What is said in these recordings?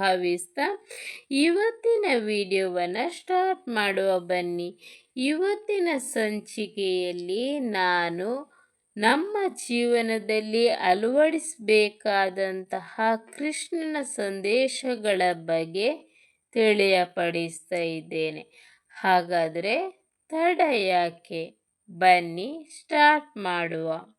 ಭಾವಿಸ್ತಾ. ಇವತ್ತಿನ ವಿಡಿಯೋವನ್ನು ಸ್ಟಾರ್ಟ್ ಮಾಡುವ ಬನ್ನಿ. ಇವತ್ತಿನ ಸಂಚಿಕೆಯಲ್ಲಿ ನಾನು ನಮ್ಮ ಜೀವನದಲ್ಲಿ ಅಳವಡಿಸಬೇಕಾದಂತಹ ಕೃಷ್ಣನ ಸಂದೇಶಗಳ ಬಗ್ಗೆ ತಿಳಿಯಪಡಿಸ್ತಾ ಇದ್ದೇನೆ. ಹಾಗಾದರೆ ತಡ ಯಾಕೆ? ಬನ್ನಿ, ಸ್ಟಾರ್ಟ್ ಮಾಡುವ.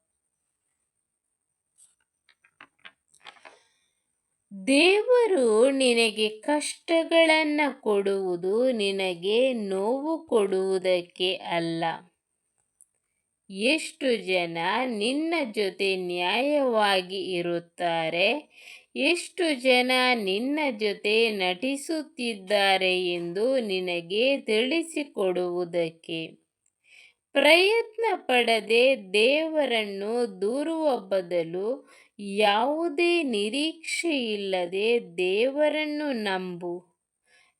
ದೇವರು ನಿನಗೆ ಕಷ್ಟಗಳನ್ನು ಕೊಡುವುದು ನಿನಗೆ ನೋವು ಕೊಡುವುದಕ್ಕೆ ಅಲ್ಲ. ಎಷ್ಟು ಜನ ನಿನ್ನ ಜೊತೆ ನ್ಯಾಯವಾಗಿ ಇರುತ್ತಾರೆ, ಎಷ್ಟು ಜನ ನಿನ್ನ ಜೊತೆ ನಟಿಸುತ್ತಿದ್ದಾರೆ ಎಂದು ನಿನಗೆ ತಿಳಿಸಿಕೊಡುವುದಕ್ಕೆ. ಪ್ರಯತ್ನ ಪಡದೆ ದೇವರನ್ನು ದೂರುವ ಬದಲು ಯಾವುದೇ ನಿರೀಕ್ಷೆ ಇಲ್ಲದೆ ದೇವರನ್ನು ನಂಬು.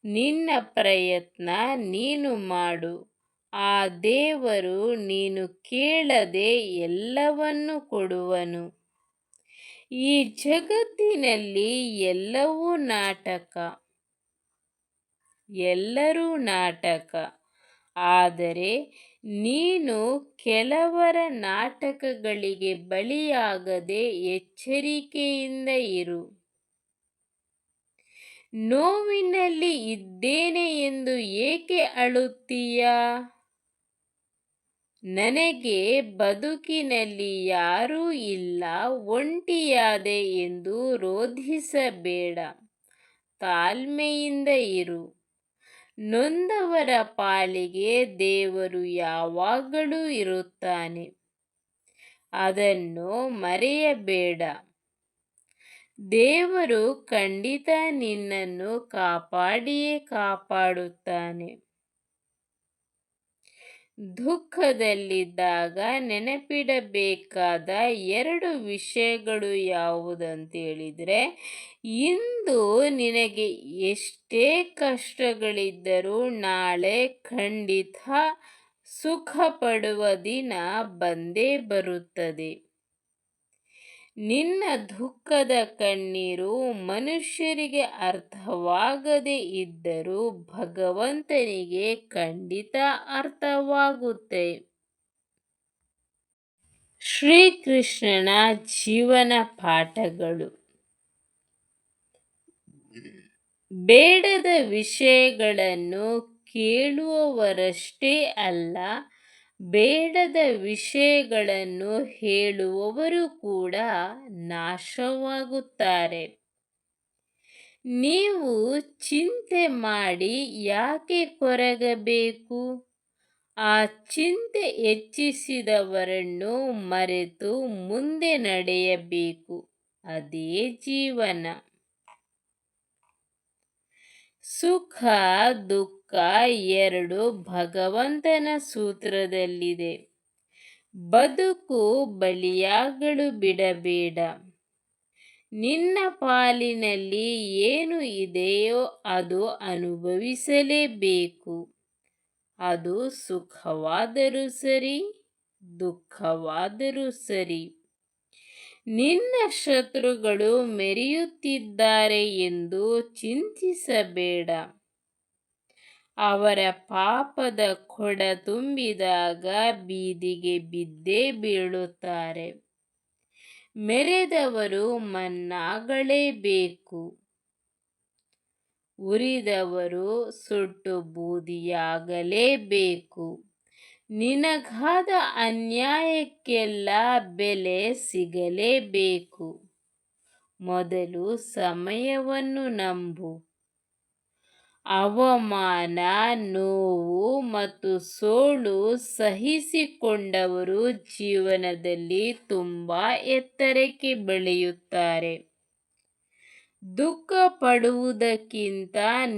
ನಿನ್ನ ಪ್ರಯತ್ನ ನೀನು ಮಾಡು. ಆ ದೇವರು ನೀನು ಕೇಳದೆ ಎಲ್ಲವನ್ನು ಕೊಡುವನು. ಈ ಜಗತ್ತಿನಲ್ಲಿ ಎಲ್ಲವೂ ನಾಟಕ. ಎಲ್ಲರೂ ನಾಟಕ. ಆದರೆ ನೀನು ಕೆಲವರ ನಾಟಕಗಳಿಗೆ ಬಲಿಯಾಗದೆ ಎಚ್ಚರಿಕೆಯಿಂದ ಇರು. ನೋವಿನಲ್ಲಿ ಇದ್ದೇನೆ ಎಂದು ಏಕೆ ಅಳುತ್ತೀಯ? ನನಗೆ ಬದುಕಿನಲ್ಲಿ ಯಾರೂ ಇಲ್ಲ, ಒಂಟಿಯಾದೆ ಎಂದು ರೋಧಿಸಬೇಡ. ತಾಳ್ಮೆಯಿಂದ ಇರು. ನೊಂದವರ ಪಾಲಿಗೆ ದೇವರು ಯಾವಾಗಲೂ ಇರುತ್ತಾನೆ. ಅದನ್ನು ಮರೆಯಬೇಡ. ದೇವರು ಖಂಡಿತ ನಿನ್ನನ್ನು ಕಾಪಾಡಿಯೇ ಕಾಪಾಡುತ್ತಾನೆ. ದುಃಖದಲ್ಲಿದ್ದಾಗ ನೆನಪಿಡಬೇಕಾದ ಎರಡು ವಿಷಯಗಳು ಯಾವುದಂತೇಳಿದರೆ, ಇಂದು ನಿನಗೆ ಎಷ್ಟೇ ಕಷ್ಟಗಳಿದ್ದರೂ ನಾಳೆ ಖಂಡಿತ ಸುಖ ಪಡುವ ದಿನ ಬಂದೇ ಬರುತ್ತದೆ. ನಿನ್ನ ದುಃಖದ ಕಣ್ಣೀರು ಮನುಷ್ಯರಿಗೆ ಅರ್ಥವಾಗದೇ ಇದ್ದರೂ ಭಗವಂತನಿಗೆ ಖಂಡಿತ ಅರ್ಥವಾಗುತ್ತೆ. ಶ್ರೀಕೃಷ್ಣನ ಜೀವನ ಪಾಠಗಳು. ಬೇಡದ ವಿಷಯಗಳನ್ನು ಕೇಳುವವರಷ್ಟೇ ಅಲ್ಲ ಬೇಡದ ವಿಷಯಗಳನ್ನು ಹೇಳುವವರು ಕೂಡ ನಾಶವಾಗುತ್ತಾರೆ. ನೀವು ಚಿಂತೆ ಮಾಡಿ ಯಾಕೆ ಕೊರಗಬೇಕು? ಆ ಚಿಂತೆ ಹೆಚ್ಚಿಸಿದವರನ್ನು ಮರೆತು ಮುಂದೆ ನಡೆಯಬೇಕು. ಅದೇ ಜೀವನ. ಸುಖ, ದುಃಖ ಎರಡು ಭಗವಂತನ ಸೂತ್ರದಲ್ಲಿದೆ. ಬದುಕು ಬಲಿಯಾಗಳು ಬಿಡಬೇಡ. ನಿನ್ನ ಪಾಲಿನಲ್ಲಿ ಏನು ಇದೆಯೋ ಅದು ಅನುಭವಿಸಲೇಬೇಕು. ಅದು ಸುಖವಾದರೂ ಸರಿ, ದುಃಖವಾದರೂ ಸರಿ. ನಿನ್ನ ಶತ್ರುಗಳು ಮೆರೆಯುತ್ತಿದ್ದಾರೆ ಎಂದು ಚಿಂತಿಸಬೇಡ. ಅವರ ಪಾಪದ ಕೊಡ ತುಂಬಿದಾಗ ಬೀದಿಗೆ ಬಿದ್ದೇ ಬೀಳುತ್ತಾರೆ. ಮೆರೆದವರು ಮನ್ನಾಗಲೇಬೇಕು ಉರಿದವರು ಸುಟ್ಟು ಬೂದಿಯಾಗಲೇಬೇಕು ನಿನಗಾದ ಅನ್ಯಾಯಕ್ಕೆಲ್ಲ ಬೆಲೆ ಸಿಗಲೇಬೇಕು ಮೊದಲು ಸಮಯವನ್ನು ನಂಬು. ಅವಮಾನ, ನೋವು ಮತ್ತು ಸೋಲು ಸಹಿಸಿಕೊಂಡವರು ಜೀವನದಲ್ಲಿ ತುಂಬ ಎತ್ತರಕ್ಕೆ ಬೆಳೆಯುತ್ತಾರೆ. ದುಃಖ ಪಡುವುದಕ್ಕಿಂತ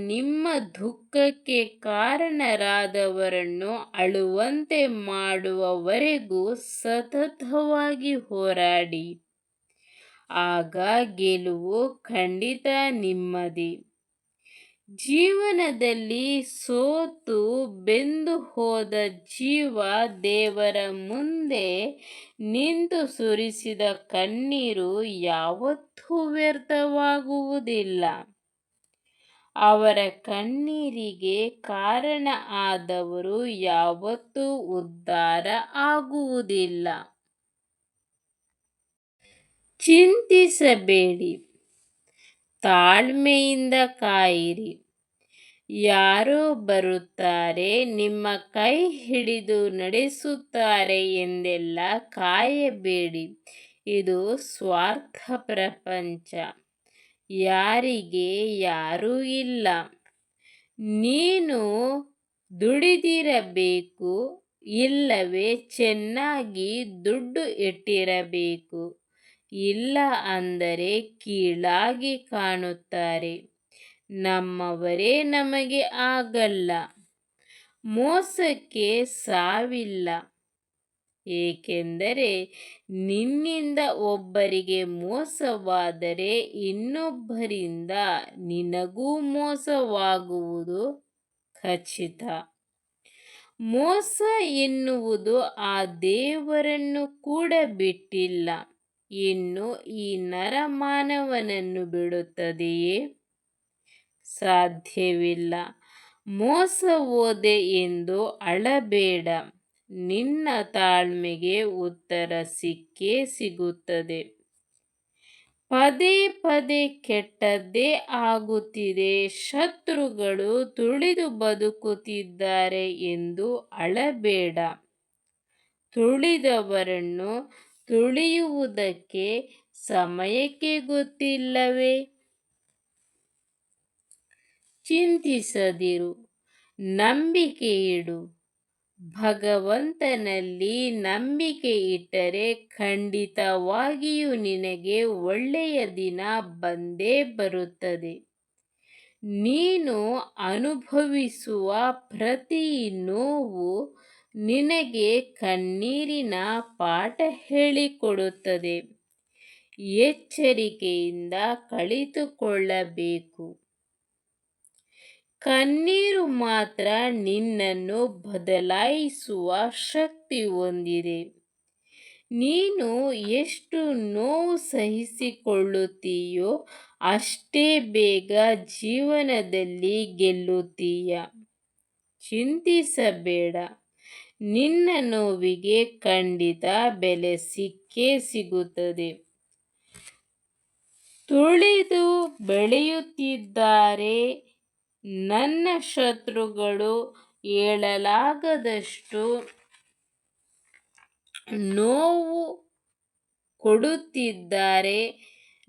ನಿಮ್ಮ ದುಃಖಕ್ಕೆ ಕಾರಣರಾದವರನ್ನು ಅಳುವಂತೆ ಮಾಡುವವರೆಗೂ ಸತತವಾಗಿ ಹೋರಾಡಿ. ಆಗ ಗೆಲುವು ಖಂಡಿತ ನಿಮ್ಮದೇ. ಜೀವನದಲ್ಲಿ ಸೋತು ಬೆಂದು ಹೋದ ಜೀವ ದೇವರ ಮುಂದೆ ನಿಂತು ಸುರಿಸಿದ ಕಣ್ಣೀರು ಯಾವತ್ತೂ ವ್ಯರ್ಥವಾಗುವುದಿಲ್ಲ. ಅವರ ಕಣ್ಣೀರಿಗೆ ಕಾರಣ ಆದವರು ಯಾವತ್ತೂ ಉದ್ಧಾರ ಆಗುವುದಿಲ್ಲ. ಚಿಂತಿಸಬೇಡಿ. ತಾಳ್ಮೆಯಿಂದ ಕಾಯಿರಿ. ಯಾರೋ ಬರುತ್ತಾರೆ, ನಿಮ್ಮ ಕೈ ಹಿಡಿದು ನಡೆಸುತ್ತಾರೆ ಎಂದೆಲ್ಲ ಕಾಯಬೇಡಿ. ಇದು ಸ್ವಾರ್ಥ ಪ್ರಪಂಚ. ಯಾರಿಗೆ ಯಾರೂ ಇಲ್ಲ. ನೀನು ದುಡಿದಿರಬೇಕು, ಇಲ್ಲವೇ ಚೆನ್ನಾಗಿ ದುಡ್ಡು ಇಟ್ಟಿರಬೇಕು. ಇಲ್ಲ ಅಂದರೆ ಕೀಳಾಗಿ ಕಾಣುತ್ತಾರೆ. ನಮ್ಮವರೇ ನಮಗೆ ಆಗಲ್ಲ. ಮೋಸಕ್ಕೆ ಸಾವಿಲ್ಲ. ಏಕೆಂದರೆ ನಿನ್ನಿಂದ ಒಬ್ಬರಿಗೆ ಮೋಸವಾದರೆ ಇನ್ನೊಬ್ಬರಿಂದ ನಿನಗೂ ಮೋಸವಾಗುವುದು ಖಚಿತ. ಮೋಸ ಎನ್ನುವುದು ಆ ದೇವರನ್ನು ಕೂಡ ಬಿಟ್ಟಿಲ್ಲ. ಇನ್ನು ಈ ನರಮಾನವನನ್ನು ಬಿಡುತ್ತದೆಯೇ? ಸಾಧ್ಯವಿಲ್ಲ. ಮೋಸ ಓದೆ ಎಂದು ಅಳಬೇಡ. ನಿನ್ನ ತಾಳ್ಮೆಗೆ ಉತ್ತರ ಸಿಕ್ಕೇ ಸಿಗುತ್ತದೆ. ಪದೇ ಪದೇ ಕೆಟ್ಟದ್ದೇ ಆಗುತ್ತಿದೆ. ಶತ್ರುಗಳು ತುಳಿದು ಬದುಕುತ್ತಿದ್ದಾರೆ ಎಂದು ಅಳಬೇಡ. ತುಳಿದವರನ್ನು ತುಳಿಯುವುದಕ್ಕೆ ಸಮಯಕ್ಕೆ ಗೊತ್ತಿಲ್ಲವೇ? ಚಿಂತಿಸದಿರು, ನಂಬಿಕೆ ಇಡು. ಭಗವಂತನಲ್ಲಿ ನಂಬಿಕೆ ಇಟ್ಟರೆ ಖಂಡಿತವಾಗಿಯೂ ನಿನಗೆ ಒಳ್ಳೆಯ ದಿನ ಬಂದೇ ಬರುತ್ತದೆ. ನೀನು ಅನುಭವಿಸುವ ಪ್ರತಿ ನೋವು ನಿನಗೆ ಕಣ್ಣೀರಿನ ಪಾಠ ಹೇಳಿಕೊಡುತ್ತದೆ. ಎಚ್ಚರಿಕೆಯಿಂದ ಕಳಿತುಕೊಳ್ಳಬೇಕು. ಕಣ್ಣೀರು ಮಾತ್ರ ನಿನ್ನನ್ನು ಬದಲಾಯಿಸುವ ಶಕ್ತಿ ಹೊಂದಿದೆ. ನೀನು ಎಷ್ಟು ನೋವು ಸಹಿಸಿಕೊಳ್ಳುತ್ತೀಯೋ ಅಷ್ಟೇ ಬೇಗ ಜೀವನದಲ್ಲಿ ಗೆಲ್ಲುತ್ತೀಯ. ಚಿಂತಿಸಬೇಡ. ನಿನ್ನ ನೋವಿಗೆ ಖಂಡಿತ ಬೆಲೆ ಸಿಕ್ಕೇ ಸಿಗುತ್ತದೆ. ತುಳಿದು ಬೆಳೆಯುತ್ತಿದ್ದಾರೆ. ನನ್ನ ಶತ್ರುಗಳು ಹೇಳಲಾಗದಷ್ಟು ನೋವು ಕೊಡುತ್ತಿದ್ದಾರೆ.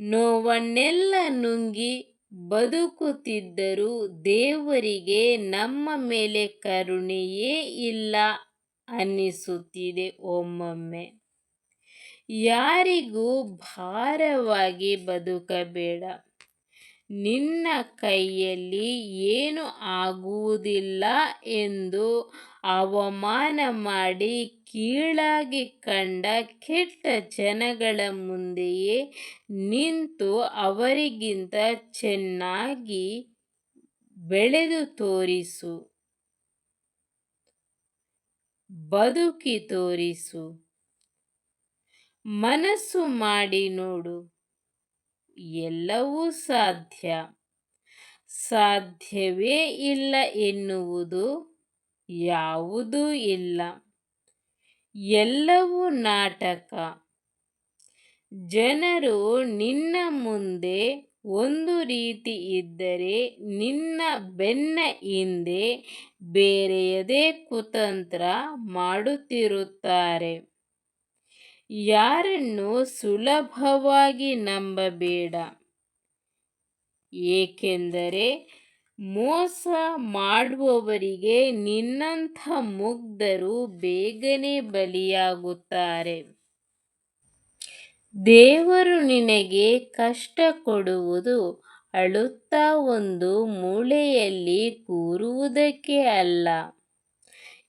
ನೋವನ್ನೆಲ್ಲ ನುಂಗಿ ಬದುಕುತ್ತಿದ್ದರೂ ದೇವರಿಗೆ ನಮ್ಮ ಮೇಲೆ ಕರುಣೆಯೇ ಇಲ್ಲ. ಅನ್ನಿಸುತ್ತಿದೆ ಒಮ್ಮೊಮ್ಮೆ. ಯಾರಿಗೂ ಭಾರವಾಗಿ ಬದುಕಬೇಡ. ನಿನ್ನ ಕೈಯಲ್ಲಿ ಏನು ಆಗುವುದಿಲ್ಲ ಎಂದು ಅವಮಾನ ಮಾಡಿ ಕೀಳಾಗಿ ಕಂಡ ಕೆಟ್ಟ ಜನಗಳ ಮುಂದೆಯೇ ನಿಂತು ಅವರಿಗಿಂತ ಚೆನ್ನಾಗಿ ಬೆಳೆದು ತೋರಿಸು. ಬದುಕಿ ತೋರಿಸು. ಮನಸ್ಸು ಮಾಡಿ ನೋಡು. ಎಲ್ಲವೂ ಸಾಧ್ಯ. ಸಾಧ್ಯವೇ ಇಲ್ಲ ಎನ್ನುವುದು ಯಾವುದೂ ಇಲ್ಲ. ಎಲ್ಲವೂ ನಾಟಕ. ಜನರು ನಿನ್ನ ಮುಂದೆ ಒಂದು ರೀತಿ ಇದ್ದರೆ ನಿನ್ನ ಬೆನ್ನ ಹಿಂದೆ ಬೇರೆಯದೇ ಕುತಂತ್ರ ಮಾಡುತ್ತಿರುತ್ತಾರೆ. ಯಾರನ್ನು ಸುಲಭವಾಗಿ ನಂಬಬೇಡ. ಏಕೆಂದರೆ ಮೋಸ ಮಾಡುವವರಿಗೆ ನಿನ್ನಂಥ ಮುಗ್ಧರು ಬೇಗನೆ ಬಲಿಯಾಗುತ್ತಾರೆ. ದೇವರು ನಿನಗೆ ಕಷ್ಟ ಕೊಡುವುದು ಅಳುತ್ತಾ ಒಂದು ಮೂಳೆಯಲ್ಲಿ ಕೂರುವುದಕ್ಕೆ ಅಲ್ಲ.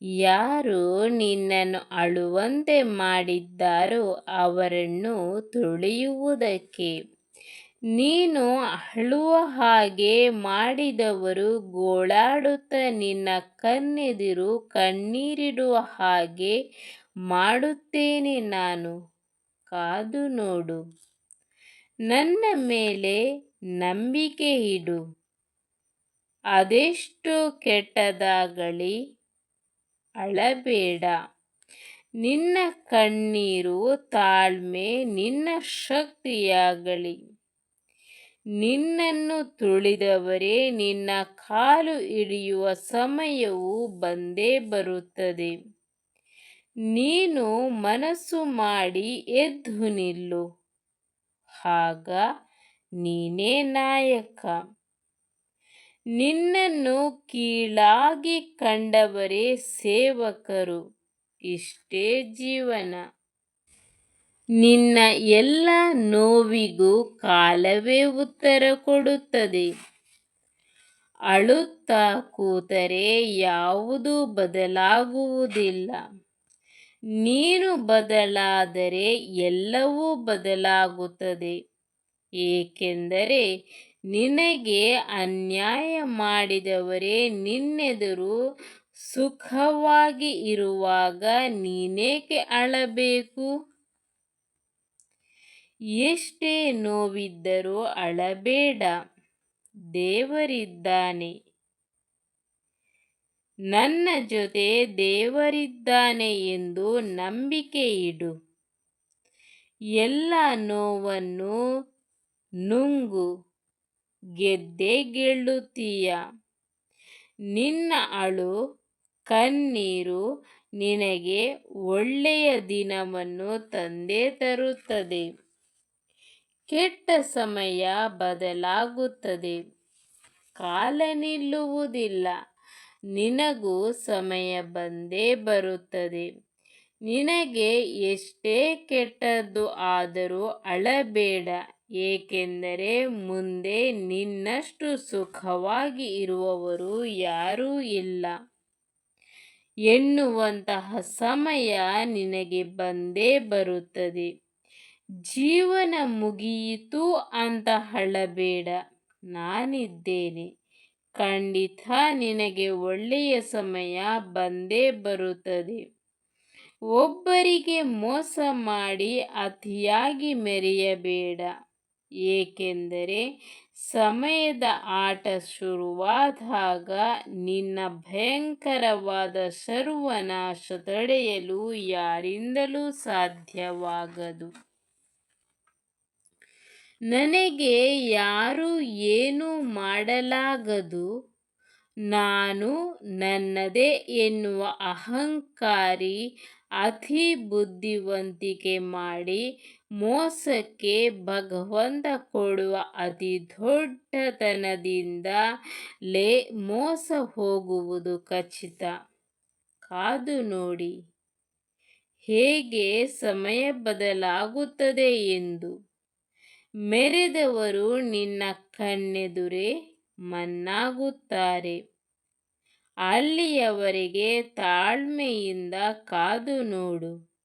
ಯಾರು ನಿನ್ನನ್ನು ಅಳುವಂತೆ ಮಾಡಿದ್ದಾರೋ ಅವರನ್ನು ತುಳಿಯುವುದಕ್ಕೆ. ನೀನು ಅಳುವ ಹಾಗೆ ಮಾಡಿದವರು ಗೋಳಾಡುತ್ತಾ ನಿನ್ನ ಕಣ್ಣೆದಿರು ಕಣ್ಣೀರಿಡುವ ಹಾಗೆ ಮಾಡುತ್ತೇನೆ ನಾನು. ಕಾದು ನೋಡು. ನನ್ನ ಮೇಲೆ ನಂಬಿಕೆ ಇಡು. ಅದೆಷ್ಟು ಕೆಟ್ಟದಾಗಲಿ ಅಳಬೇಡ. ನಿನ್ನ ಕಣ್ಣೀರು ತಾಳ್ಮೆ, ನಿನ್ನ ಶಕ್ತಿಯಾಗಲಿ. ನಿನ್ನನ್ನು ತುಳಿದವರೇ, ನಿನ್ನ ಕಾಲು ಹಿಡಿಯುವ ಸಮಯವು ಬಂದೇ ಬರುತ್ತದೆ. ನೀನು ಮನಸ್ಸು ಮಾಡಿ ಎದ್ದು ನಿಲ್ಲು. ಆಗ ನೀನೇ ನಾಯಕ. ನಿನ್ನನ್ನು ಕೀಳಾಗಿ ಕಂಡವರೇ ಸೇವಕರು, ಇಷ್ಟೇ ಜೀವನ. ನಿನ್ನ ಎಲ್ಲ ನೋವಿಗೂ ಕಾಲವೇ ಉತ್ತರ ಕೊಡುತ್ತದೆ. ಅಳುತ್ತಾ ಕೂತರೆ ಯಾವುದೂ ಬದಲಾಗುವುದಿಲ್ಲ. ನೀನು ಬದಲಾದರೆ ಎಲ್ಲವೂ ಬದಲಾಗುತ್ತದೆ. ಏಕೆಂದರೆ ನಿನಗೆ ಅನ್ಯಾಯ ಮಾಡಿದವರೇ ನಿನ್ನೆದುರು ಸುಖವಾಗಿ ಇರುವಾಗ ನೀನೇಕೆ ಅಳಬೇಕು? ಎಷ್ಟೇ ನೋವಿದ್ದರೂ ಅಳಬೇಡ. ದೇವರಿದ್ದಾನೆ. ನನ್ನ ಜೊತೆ ದೇವರಿದ್ದಾನೆ ಎಂದು ನಂಬಿಕೆ ಇಡು ಎಲ್ಲ ನೋವನ್ನು ನುಂಗು, ಗೆದ್ದೇ ಗೆಲ್ಲುತ್ತೀಯ. ನಿನ್ನ ಅಳು ಕಣ್ಣೀರು ನಿನಗೆ ಒಳ್ಳೆಯ ದಿನವನ್ನು ತಂದೇ ತರುತ್ತದೆ. ಕೆಟ್ಟ ಸಮಯ ಬದಲಾಗುತ್ತದೆ. ಕಾಲ ನಿಲ್ಲುವುದಿಲ್ಲ. ನಿನಗೂ ಸಮಯ ಬಂದೇ ಬರುತ್ತದೆ. ನಿನಗೆ ಎಷ್ಟೇ ಕೆಟ್ಟದ್ದು ಆದರೂ ಅಳಬೇಡ, ಏಕೆಂದರೆ ಮುಂದೆ ನಿನ್ನಷ್ಟು ಸುಖವಾಗಿ ಇರುವವರು ಯಾರೂ ಇಲ್ಲ. ಎನ್ನುವಂತಹ ಸಮಯ ನಿನಗೆ ಬಂದೇ ಬರುತ್ತದೆ. ಜೀವನ ಮುಗಿಯಿತು ಅಂತ ಅಳಬೇಡ, ನಾನಿದ್ದೇನೆ. ಖಂಡಿತ ನಿನಗೆ ಒಳ್ಳೆಯ ಸಮಯ ಬಂದೇ ಬರುತ್ತದೆ. ಒಬ್ಬರಿಗೆ ಮೋಸ ಮಾಡಿ ಅತಿಯಾಗಿ ಮೆರೆಯಬೇಡ. ಏಕೆಂದರೆ ಸಮಯದ ಆಟ ಶುರುವಾದಾಗ ನಿನ್ನ ಭಯಂಕರವಾದ ಸರ್ವನಾಶ ತಡೆಯಲು ಯಾರಿಂದಲೂ ಸಾಧ್ಯವಾಗದು. ನನಗೆ ಯಾರು ಏನು ಮಾಡಲಾಗದು? ನಾನು ನನ್ನದೇ ಎನ್ನುವ ಅಹಂಕಾರಿ ಅತಿ ಬುದ್ಧಿವಂತಿಕೆ ಮಾಡಿ ಮೋಸಕ್ಕೆ ಭಗವಂತ ಕೊಡುವ ಅತಿ ದೊಡ್ಡತನದಿಂದ ಲೇ ಮೋಸ ಹೋಗುವುದು ಖಚಿತ. ಕಾದು ನೋಡಿ, ಹೇಗೆ ಸಮಯ ಬದಲಾಗುತ್ತದೆ ಎಂದು. ಮೆರೆದವರು ನಿನ್ನ ಕಣ್ಣೆದುರೇ ಮನ್ನಾಗುತ್ತಾರೆ ಅಲ್ಲಿಯವರೆಗೆ ತಾಳ್ಮೆಯಿಂದ ಕಾದು ನೋಡು.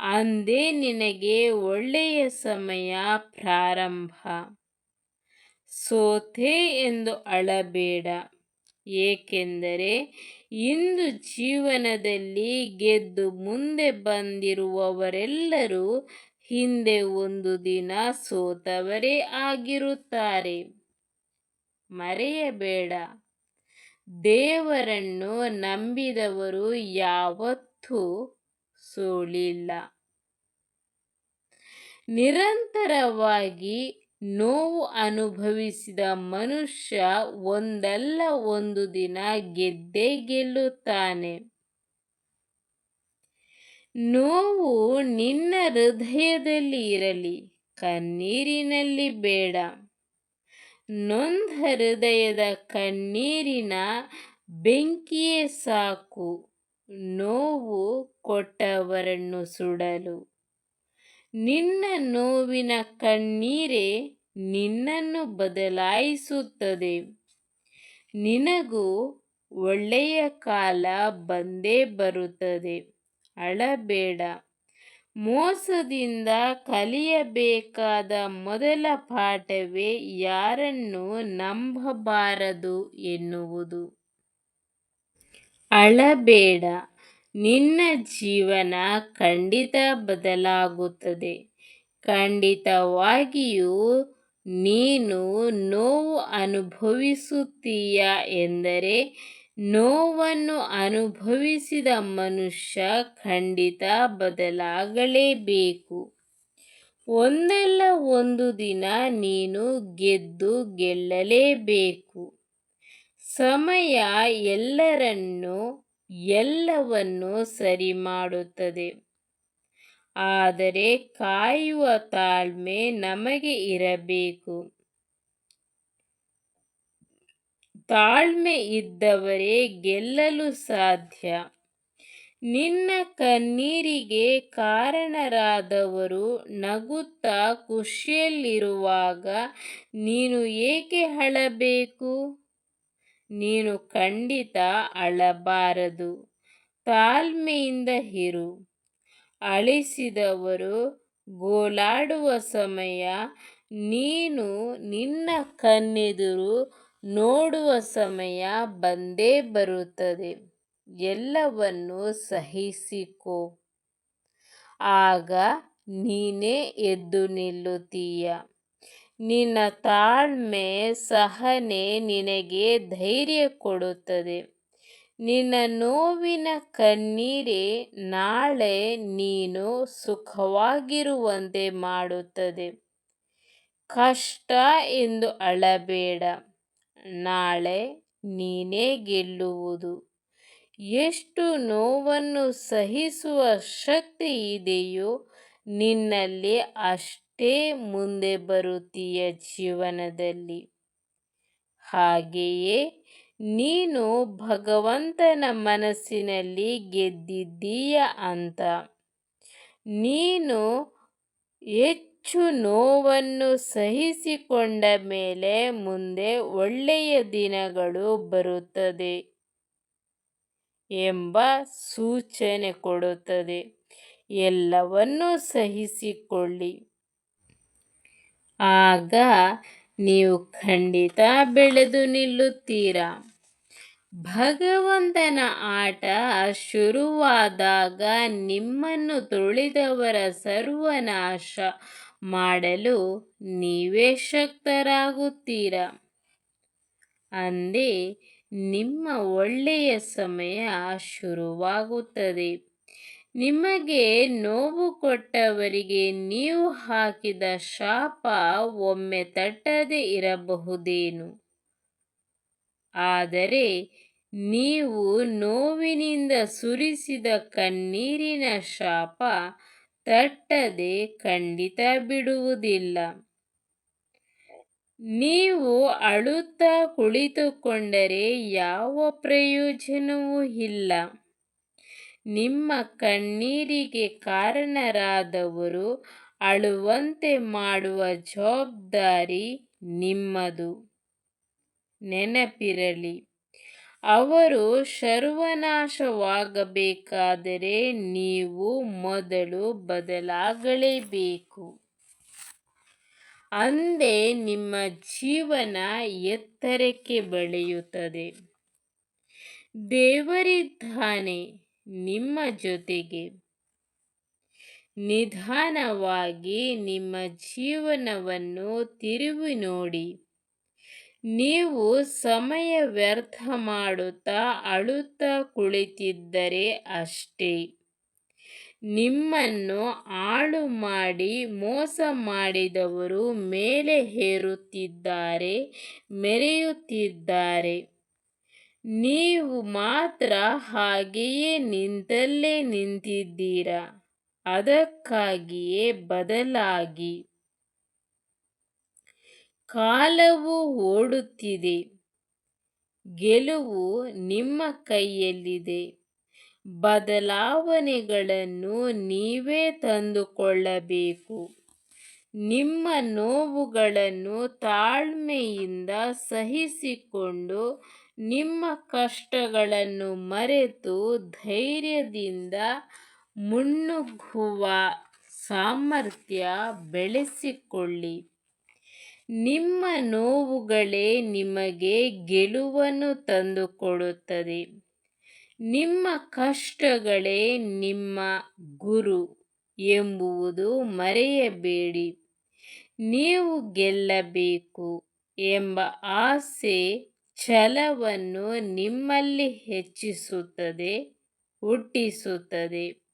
ಅಂದೇ ನಿನಗೆ ಒಳ್ಳೆಯ ಸಮಯ ಪ್ರಾರಂಭ. ಸೋತೆ ಎಂದು ಅಳಬೇಡ. ಏಕೆಂದರೆ ಇಂದು ಜೀವನದಲ್ಲಿ ಗೆದ್ದು ಮುಂದೆ ಬಂದಿರುವವರೆಲ್ಲರೂ ಹಿಂದೆ ಒಂದು ದಿನ ಸೋತವರೇ ಆಗಿರುತ್ತಾರೆ. ಮರೆಯಬೇಡ. ದೇವರನ್ನು ನಂಬಿದವರು ಯಾವತ್ತೂ ಸೋಲಿಲ್ಲ ನಿರಂತರವಾಗಿ ನೋವು ಅನುಭವಿಸಿದ ಮನುಷ್ಯ ಒಂದಲ್ಲ ಒಂದು ದಿನ ಗೆದ್ದೇ ಗೆಲ್ಲುತ್ತಾನೆ. ನೋವು ನಿನ್ನ ಹೃದಯದಲ್ಲಿ ಇರಲಿ, ಕಣ್ಣೀರಿನಲ್ಲಿ ಬೇಡ. ನೊಂದ ಹೃದಯದ ಕಣ್ಣೀರಿನ ಬೆಂಕಿಯೇ ಸಾಕು, ನೋವು ಕೊಟ್ಟವರನ್ನು ಸುಡಲು. ನಿನ್ನ ನೋವಿನ ಕಣ್ಣೀರೇ ನಿನ್ನನ್ನು ಬದಲಾಯಿಸುತ್ತದೆ. ನಿನಗೂ ಒಳ್ಳೆಯ ಕಾಲ ಬಂದೇ ಬರುತ್ತದೆ. ಅಳಬೇಡ. ಮೋಸದಿಂದ ಕಲಿಯಬೇಕಾದ ಮೊದಲ ಪಾಠವೇ ಯಾರನ್ನು ನಂಬಬಾರದು ಎನ್ನುವುದು. ಅಳಬೇಡ. ನಿನ್ನ ಜೀವನ ಖಂಡಿತ ಬದಲಾಗುತ್ತದೆ. ಖಂಡಿತವಾಗಿಯೂ ನೀನು ನೋವು ಅನುಭವಿಸುತ್ತೀಯ ಎಂದರೆ ನೋವನ್ನು ಅನುಭವಿಸಿದ ಮನುಷ್ಯ ಖಂಡಿತ ಬದಲಾಗಲೇಬೇಕು. ಒಂದಲ್ಲ ಒಂದು ದಿನ ನೀನು ಗೆದ್ದು ಗೆಲ್ಲಲೇಬೇಕು. ಸಮಯ ಎಲ್ಲರನ್ನೂ, ಎಲ್ಲವನ್ನೂ ಸರಿ ಮಾಡುತ್ತದೆ. ಆದರೆ ಕಾಯುವ ತಾಳ್ಮೆ ನಮಗೆ ಇರಬೇಕು. ತಾಳ್ಮೆ ಇದ್ದವರೇ ಗೆಲ್ಲಲು ಸಾಧ್ಯ. ನಿನ್ನ ಕಣ್ಣೀರಿಗೆ ಕಾರಣರಾದವರು ನಗುತ್ತಾ ಖುಷಿಯಲ್ಲಿರುವಾಗ ನೀನು ಏಕೆ ಅಳಬೇಕು? ನೀನು ಖಂಡಿತ ಅಳಬಾರದು. ತಾಳ್ಮೆಯಿಂದ ಇರು. ಅಳಿಸಿದವರು ಗೋಳಾಡುವ ಸಮಯ ನೀನು ನಿನ್ನ ಕಣ್ಣೆದುರು ನೋಡುವ ಸಮಯ ಬಂದೇ ಬರುತ್ತದೆ. ಎಲ್ಲವನ್ನು ಸಹಿಸಿಕೋ. ಆಗ ನೀನೇ ಎದ್ದು ನಿಲ್ಲುತ್ತೀಯ. ನಿನ್ನ ತಾಳ್ಮೆ ಸಹನೆ ನಿನಗೆ ಧೈರ್ಯ ಕೊಡುತ್ತದೆ. ನಿನ್ನ ನೋವಿನ ಕಣ್ಣೀರೇ ನಾಳೆ ನೀನು ಸುಖವಾಗಿರುವಂತೆ ಮಾಡುತ್ತದೆ. ಕಷ್ಟ ಎಂದು ಅಳಬೇಡ. ನಾಳೆ ನೀನೇ ಗೆಲ್ಲುವುದು. ಎಷ್ಟು ನೋವನ್ನು ಸಹಿಸುವ ಶಕ್ತಿ ಇದೆಯೋ, ನಿನ್ನಲ್ಲಿ ಅಷ್ಟೇ ಮುಂದೆ ಬರುತ್ತೀಯ ಜೀವನದಲ್ಲಿ. ಹಾಗೆಯೇ ನೀನು ಭಗವಂತನ ಮನಸ್ಸಿನಲ್ಲಿ ಗೆದ್ದಿದ್ದೀಯ ಅಂತ. ನೀನು ಹೆಚ್ಚು ನೋವನ್ನು ಸಹಿಸಿಕೊಂಡ ಮೇಲೆ ಮುಂದೆ ಒಳ್ಳೆಯ ದಿನಗಳು ಬರುತ್ತದೆ ಎಂಬ ಸೂಚನೆ ಕೊಡುತ್ತದೆ. ಎಲ್ಲವನ್ನೂ ಸಹಿಸಿಕೊಳ್ಳಿ. ಆಗ ನೀವು ಖಂಡಿತ ಬೆಳೆದು ನಿಲ್ಲುತ್ತೀರಾ? ಭಗವಂತನ ಆಟ ಶುರುವಾದಾಗ ನಿಮ್ಮನ್ನು ತುಳಿದವರ ಸರ್ವನಾಶ ಮಾಡಲು ನೀವೇ ಶಕ್ತರಾಗುತ್ತೀರ. ಅಂದೇ ನಿಮ್ಮ ಒಳ್ಳೆಯ ಸಮಯ ಶುರುವಾಗುತ್ತದೆ. ನಿಮಗೆ ನೋವು ಕೊಟ್ಟವರಿಗೆ ನೀವು ಹಾಕಿದ ಶಾಪ ಒಮ್ಮೆ ತಟ್ಟದೇ ಇರಬಹುದೇನು? ಆದರೆ ನೀವು ನೋವಿನಿಂದ ಸುರಿಸಿದ ಕಣ್ಣೀರಿನ ಶಾಪ ತಟ್ಟದೆ ಖಂಡಿತ ಬಿಡುವುದಿಲ್ಲ. ನೀವು ಅಳುತ್ತಾ ಕುಳಿತುಕೊಂಡರೆ ಯಾವ ಪ್ರಯೋಜನವೂ ಇಲ್ಲ. ನಿಮ್ಮ ಕಣ್ಣೀರಿಗೆ ಕಾರಣರಾದವರು ಅಳುವಂತೆ ಮಾಡುವ ಜವಾಬ್ದಾರಿ ನಿಮ್ಮದು. ನೆನಪಿರಲಿ. ಅವರು ಸರ್ವನಾಶವಾಗಬೇಕಾದರೆ ನೀವು ಮೊದಲು ಬದಲಾಗಲೇಬೇಕು. ಅಂದೇ ನಿಮ್ಮ ಜೀವನ ಎತ್ತರಕ್ಕೆ ಬೆಳೆಯುತ್ತದೆ. ದೇವರಿದ್ದಾನೆ ನಿಮ್ಮ ಜೊತೆಗೆ. ನಿಧಾನವಾಗಿ ನಿಮ್ಮ ಜೀವನವನ್ನು ತಿರುವಿ ನೋಡಿ. ನೀವು ಸಮಯ ವ್ಯರ್ಥ ಮಾಡುತ್ತಾ ಅಳುತ್ತಾ ಕುಳಿತಿದ್ದರೆ ಅಷ್ಟೇ. ನಿಮ್ಮನ್ನು ಹಾಳು ಮಾಡಿ ಮೋಸ ಮಾಡಿದವರು ಮೇಲೆ ಹೇರುತ್ತಿದ್ದಾರೆ, ಮೆರೆಯುತ್ತಿದ್ದಾರೆ. ನೀವು ಮಾತ್ರ ಹಾಗೆಯೇ ನಿಂತಲ್ಲೇ ನಿಂತಿದ್ದೀರಾ. ಅದಕ್ಕಾಗಿಯೇ ಬದಲಾಗಿ ಕಾಲವು ಓಡುತ್ತಿದೆ, ಗೆಲುವು ನಿಮ್ಮ ಕೈಯಲ್ಲಿದೆ. ಬದಲಾವಣೆಗಳನ್ನು ನೀವೇ ತಂದುಕೊಳ್ಳಬೇಕು. ನಿಮ್ಮ ನೋವುಗಳನ್ನು ತಾಳ್ಮೆಯಿಂದ ಸಹಿಸಿಕೊಂಡು ನಿಮ್ಮ ಕಷ್ಟಗಳನ್ನು ಮರೆತು ಧೈರ್ಯದಿಂದ ಮುನ್ನುಗ್ಗುವ ಸಾಮರ್ಥ್ಯ ಬೆಳೆಸಿಕೊಳ್ಳಿ. ನಿಮ್ಮ ನೋವುಗಳೇ ನಿಮಗೆ ಗೆಲುವನ್ನು ತಂದುಕೊಡುತ್ತದೆ. ನಿಮ್ಮ ಕಷ್ಟಗಳೇ ನಿಮ್ಮ ಗುರು ಎಂಬುವುದು ಮರೆಯಬೇಡಿ. ನೀವು ಗೆಲ್ಲಬೇಕು ಎಂಬ ಆಸೆ ಛಲವನ್ನು ನಿಮ್ಮಲ್ಲಿ ಹೆಚ್ಚಿಸುತ್ತದೆ, ಹುಟ್ಟಿಸುತ್ತದೆ.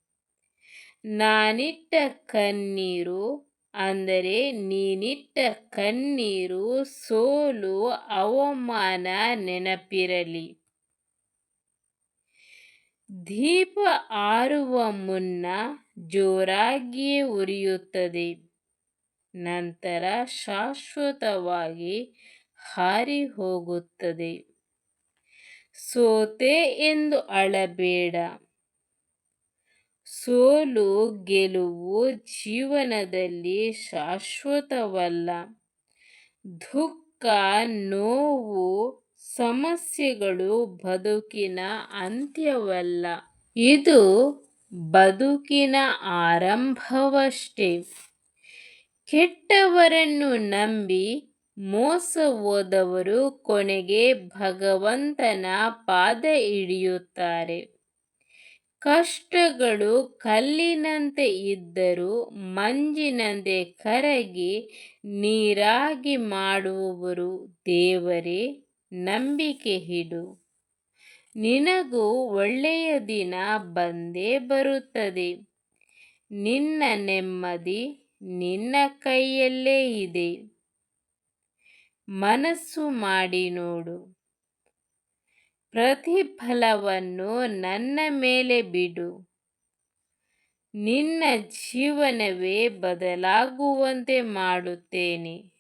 ನಾನಿಟ್ಟ ಕಣ್ಣೀರು ಅಂದರೆ ನೀನಿಟ್ಟ ಕಣ್ಣೀರು, ಸೋಲು, ಅವಮಾನ ನೆನಪಿರಲಿ. ದೀಪ ಆರುವ ಮುನ್ನ ಜೋರಾಗಿಯೇ ಉರಿಯುತ್ತದೆ. ನಂತರ ಶಾಶ್ವತವಾಗಿ ಹಾರಿ ಹೋಗುತ್ತದೆ ಸೋತೆ ಎಂದು ಅಳಬೇಡ. ಸೋಲು ಗೆಲುವು ಜೀವನದಲ್ಲಿ ಶಾಶ್ವತವಲ್ಲ. ದುಃಖ, ನೋವು, ಸಮಸ್ಯೆಗಳು ಬದುಕಿನ ಅಂತ್ಯವಲ್ಲ. ಇದು ಬದುಕಿನ ಆರಂಭವಷ್ಟೇ. ಕೆಟ್ಟವರನ್ನು ನಂಬಿ ಮೋಸ ಹೋದವರು ಕೊನೆಗೆ ಭಗವಂತನ ಪಾದ ಹಿಡಿಯುತ್ತಾರೆ. ಕಷ್ಟಗಳು ಕಲ್ಲಿನಂತೆ ಇದ್ದರೂ ಮಂಜಿನಂತೆ ಕರಗಿ ನೀರಾಗಿ ಮಾಡುವವರು ದೇವರೇ, ನಂಬಿಕೆ ಇಡು. ನಿನಗೂ ಒಳ್ಳೆಯ ದಿನ ಬಂದೇ ಬರುತ್ತದೆ. ನಿನ್ನ ನೆಮ್ಮದಿ ನಿನ್ನ ಕೈಯಲ್ಲೇ ಇದೆ. ಮನಸ್ಸು ಮಾಡಿ ನೋಡು. ಪ್ರತಿಫಲವನ್ನು ನನ್ನ ಮೇಲೆ ಬಿಡು. ನಿನ್ನ ಜೀವನವೇ ಬದಲಾಗುವಂತೆ ಮಾಡುತ್ತೇನೆ.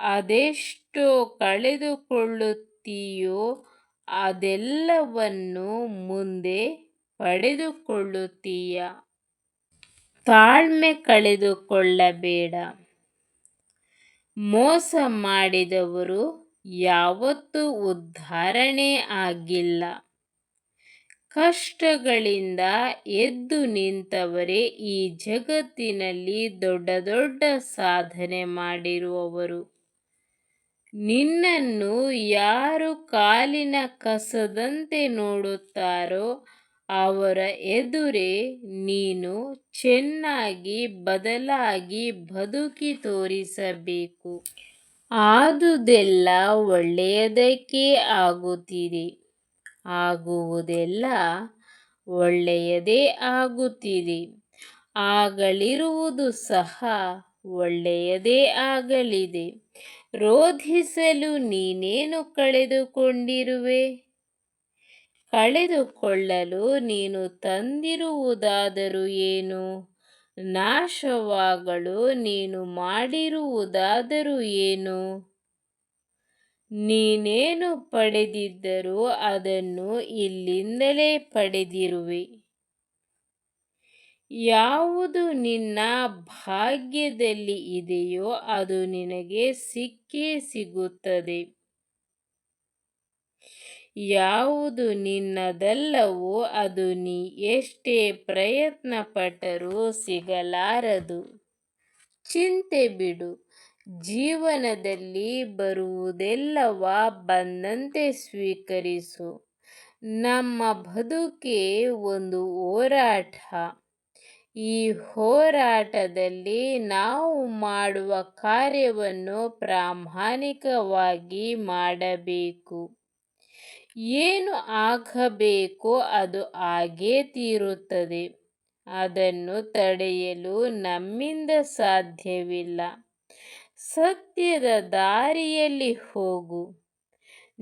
ಅದೆಷ್ಟೋ ಕಳೆದುಕೊಳ್ಳುತ್ತೀಯೋ ಅದೆಲ್ಲವನ್ನು ಮುಂದೆ ಪಡೆದುಕೊಳ್ಳುತ್ತೀಯ. ತಾಳ್ಮೆ ಕಳೆದುಕೊಳ್ಳಬೇಡ. ಮೋಸ ಮಾಡಿದವರು ಯಾವತ್ತೂ ಉದ್ಧಾರಣೆ ಆಗಿಲ್ಲ. ಕಷ್ಟಗಳಿಂದ ಎದ್ದು ನಿಂತವರೇ ಈ ಜಗತ್ತಿನಲ್ಲಿ ದೊಡ್ಡ ದೊಡ್ಡ ಸಾಧನೆ ಮಾಡಿರುವವರು. ನಿನ್ನನ್ನು ಯಾರು ಕಾಲಿನ ಕಸದಂತೆ ನೋಡುತ್ತಾರೋ ಅವರ ಎದುರೇ ನೀನು ಚೆನ್ನಾಗಿ ಬದಲಾಗಿ ಬದುಕಿ ತೋರಿಸಬೇಕು. ಆದುದೆಲ್ಲ ಒಳ್ಳೆಯದಕ್ಕೆ ಆಗುತ್ತಿದೆ ಆಗುವುದೆಲ್ಲ ಒಳ್ಳೆಯದೇ ಆಗುತ್ತಿದೆ ಆಗಲಿರುವುದು ಸಹ ಒಳ್ಳೆಯದೇ ಆಗಲಿದೆ. ರೋಧಿಸಲು ನೀನೇನು ಕಳೆದುಕೊಂಡಿರುವೆ? ಕಳೆದುಕೊಳ್ಳಲು ನೀನು ತಂದಿರುವುದಾದರೂ ಏನು? ನಾಶವಾಗಲು ನೀನು ಮಾಡಿರುವುದಾದರೂ ಏನು? ನೀನೇನು ಪಡೆದಿದ್ದರೂ ಅದನ್ನು ಇಲ್ಲಿಂದಲೇ ಪಡೆದಿರುವೆ. ಯಾವುದು ನಿನ್ನ ಭಾಗ್ಯದಲ್ಲಿ ಇದೆಯೋ ಅದು ನಿನಗೆ ಸಿಕ್ಕೇ ಸಿಗುತ್ತದೆ. ಯಾವುದು ನಿನ್ನದಲ್ಲವೋ ಅದು ನೀ ಎಷ್ಟೇ ಪ್ರಯತ್ನ ಪಟ್ಟರೂ ಸಿಗಲಾರದು. ಚಿಂತೆ ಬಿಡು, ಜೀವನದಲ್ಲಿ ಬರುವುದೆಲ್ಲವ ಬಂದಂತೆ ಸ್ವೀಕರಿಸು. ನಮ್ಮ ಬದುಕೆ ಒಂದು ಹೋರಾಟ. ಈ ಹೋರಾಟದಲ್ಲಿ ನಾವು ಮಾಡುವ ಕಾರ್ಯವನ್ನು ಪ್ರಾಮಾಣಿಕವಾಗಿ ಮಾಡಬೇಕು. ಏನು ಆಗಬೇಕೋ ಅದು ಆಗೇ ತೀರುತ್ತದೆ. ಅದನ್ನು ತಡೆಯಲು ನಮ್ಮಿಂದ ಸಾಧ್ಯವಿಲ್ಲ. ಸತ್ಯದ ದಾರಿಯಲ್ಲಿ ಹೋಗು.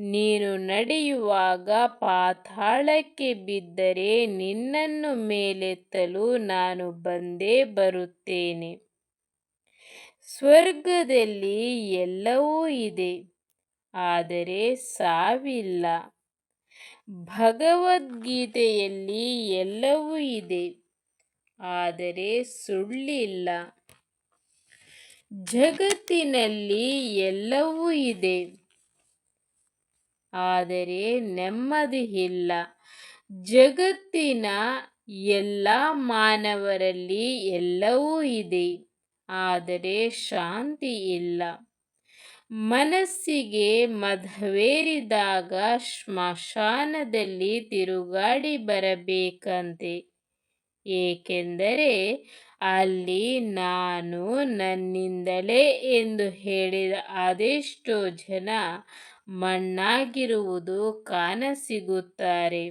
ನೀನು ನಡೆಯುವಾಗ ಪಾತಾಳಕ್ಕೆ ಬಿದ್ದರೆ ನಿನ್ನನ್ನು ಮೇಲೆತ್ತಲು ನಾನು ಬಂದೇ ಬರುತ್ತೇನೆ. ಸ್ವರ್ಗದಲ್ಲಿ ಎಲ್ಲವೂ ಇದೆ, ಆದರೆ ಸಾವಿಲ್ಲ. ಭಗವದ್ಗೀತೆಯಲ್ಲಿ ಎಲ್ಲವೂ ಇದೆ, ಆದರೆ ಸುಳ್ಳಿಲ್ಲ. ಜಗತ್ತಿನಲ್ಲಿ ಎಲ್ಲವೂ ಇದೆ, ಆದರೆ ನೆಮ್ಮದಿ ಇಲ್ಲ. ಜಗತ್ತಿನ ಎಲ್ಲ ಮಾನವರಲ್ಲಿ ಎಲ್ಲವೂ ಇದೆ, ಆದರೆ ಶಾಂತಿ ಇಲ್ಲ. ಮನಸ್ಸಿಗೆ ಮಧವೇರಿದಾಗ ಸ್ಮಶಾನದಲ್ಲಿ ತಿರುಗಾಡಿ ಬರಬೇಕಂತೆ. ಏಕೆಂದರೆ ಅಲ್ಲಿ ನಾನು ನನ್ನಿಂದಲೇ ಎಂದು ಹೇಳಿದ ಅದೆಷ್ಟೋ ಜನ ಮಣ್ಣಾಗಿರುವುದು ಕಾಣಸಿಗುತ್ತಾರೆ.